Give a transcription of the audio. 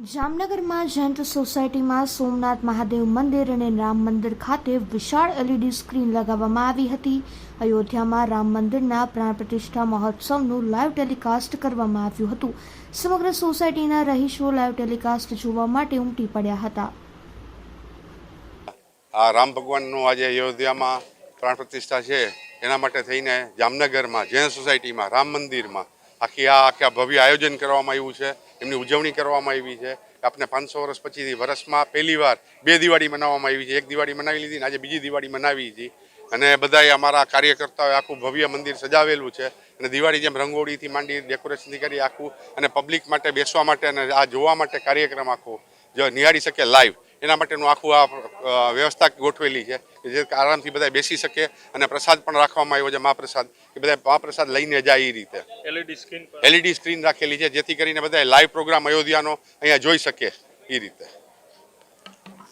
જામનગરમાં જયંત સોસાયટીમાં સોમનાથ મહાદેવ મંદિર અને રામ મંદિર ખાતે વિશાળ એલઈડી સ્ક્રીન લગાવવામાં આવી હતી. અયોધ્યામાં રામ મંદિરના પ્રાણ પ્રતિષ્ઠા મહોત્સવનું લાઈવ ટેલિકાસ્ટ કરવામાં આવ્યું હતું. સમગ્ર સોસાયટીના રહીશો લાઈવ ટેલિકાસ્ટ જોવા માટે ઉમટી પડ્યા હતા. આ રામ ભગવાનનું આજે અયોધ્યામાં પ્રાણ પ્રતિષ્ઠા છે. એના માટે થઈને જામનગરમાં જૈન સોસાયટીમાં, રામ મંદિરમાં આખી આ આખા ભવ્ય આયોજન કરવામાં આવ્યું છે, એમની ઉજવણી કરવામાં આવી છે. આપણે પાંચસો વર્ષ પછી વર્ષમાં પહેલી વાર બે દિવાળી મનાવવામાં આવી છે. એક દિવાળી મનાવી લીધી ને આજે બીજી દિવાળી મનાવી હતી અને બધાએ અમારા કાર્યકર્તાઓએ આખું ભવ્ય મંદિર સજાવેલું છે. અને દિવાળી જેમ રંગોળીથી માંડી ડેકોરેશનથી કરી આખું અને પબ્લિક માટે બેસવા માટે અને આ જોવા માટે કાર્યક્રમ આખો જો નિહાળી શકે લાઈવ એના માટેનું આખું આ વ્યવસ્થા ગોઠવેલી છે કે જે આરામથી બધા બેસી શકે અને પ્રસાદ પણ રાખવામાં આવ્યો છે મહાપ્રસાદ. કે બધા મહાપ્રસાદ લઈને જાય એ રીતે. એલઈડી સ્ક્રીન એલઈડી સ્ક્રીન રાખેલી છે જેથી કરીને બધા લાઈવ પ્રોગ્રામ અયોધ્યાનો અહીંયા જોઈ શકે એ રીતે.